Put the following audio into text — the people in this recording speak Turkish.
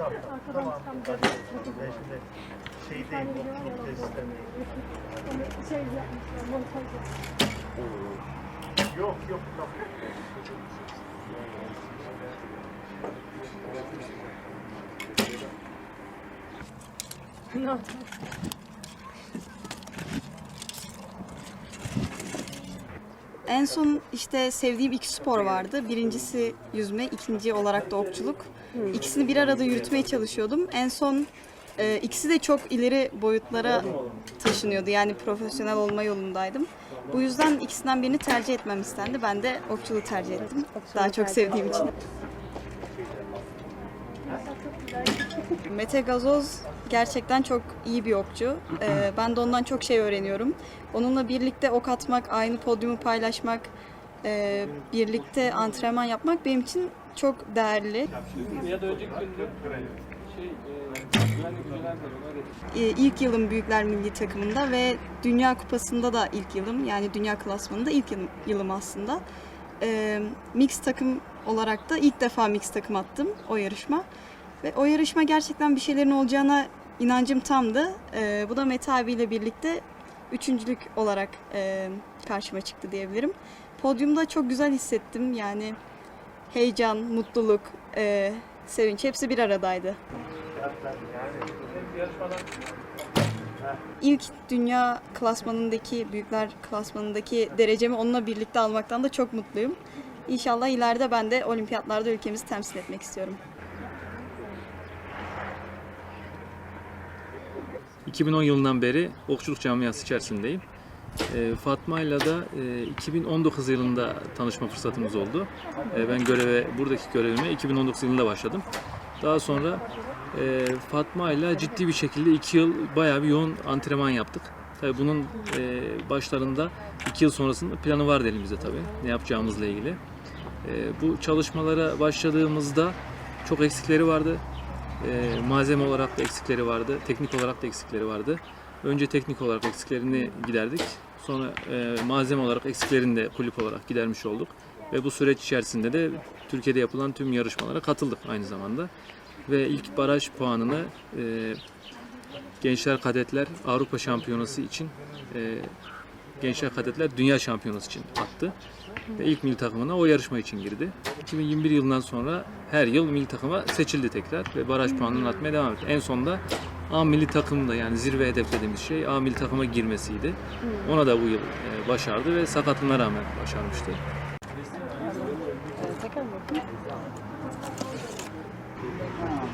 Arkadan çıkan bir Şimdi şey değil, okçuluk tesislerinde. Onu şey yapmışlar, montaj yapmışlar. Yok yok yok. Ne yapayım? En son işte sevdiğim iki spor vardı. Birincisi yüzme, ikinci olarak da okçuluk. İkisini bir arada yürütmeye çalışıyordum. En son e, ikisi de çok ileri boyutlara taşınıyordu. Yani profesyonel olma yolundaydım. Bu yüzden ikisinden birini tercih etmem istendi. Ben de okçuluğu tercih ettim. Daha çok sevdiğim için. Mete Gazoz gerçekten çok iyi bir okçu. Ee, ben de ondan çok şey öğreniyorum. Onunla birlikte ok atmak, aynı podyumu paylaşmak, e, birlikte antrenman yapmak benim için çok değerli. Ya da önceki şey, e. Ee, ilk yılım Büyükler Milli Takımında ve Dünya Kupası'nda da ilk yılım. Yani Dünya Klasmanı'nda ilk yılım, yılım aslında. Ee, mix takım olarak da ilk defa mix takım attım o yarışma. Ve o yarışma gerçekten bir şeylerin olacağına inancım tamdı. Ee, bu da Mete abiyle birlikte üçüncülük olarak e, karşıma çıktı diyebilirim. Podyumda çok güzel hissettim. Yani heyecan, mutluluk, e, sevinç hepsi bir aradaydı. İlk dünya klasmanındaki, büyükler klasmanındaki derecemi onunla birlikte almaktan da çok mutluyum. İnşallah ileride ben de olimpiyatlarda ülkemizi temsil etmek istiyorum. 2010 yılından beri okçuluk camiası içerisindeyim. E, Fatma ile de e, 2019 yılında tanışma fırsatımız oldu. E, ben göreve, buradaki görevime 2019 yılında başladım. Daha sonra e, Fatma ile ciddi bir şekilde 2 yıl bayağı bir yoğun antrenman yaptık. Tabii bunun e, başlarında 2 yıl sonrasında planı vardı elimizde tabii ne yapacağımızla ilgili. E, bu çalışmalara başladığımızda çok eksikleri vardı. E, malzeme olarak da eksikleri vardı, teknik olarak da eksikleri vardı. Önce teknik olarak eksiklerini giderdik. Sonra e, malzeme olarak eksiklerini de kulüp olarak gidermiş olduk. Ve bu süreç içerisinde de Türkiye'de yapılan tüm yarışmalara katıldık aynı zamanda. Ve ilk baraj puanını e, Gençler Kadetler Avrupa Şampiyonası için e, Gençler Kadetler Dünya Şampiyonası için attı. Ve ilk milli takımına o yarışma için girdi. 2021 yılından sonra her yıl milli takıma seçildi tekrar ve baraj puanını atmaya devam etti. En sonunda A milli takımda yani zirve hedeflediğimiz şey A milli takıma girmesiydi. Ona da bu yıl e, başardı ve sakatlığına rağmen başarmıştı.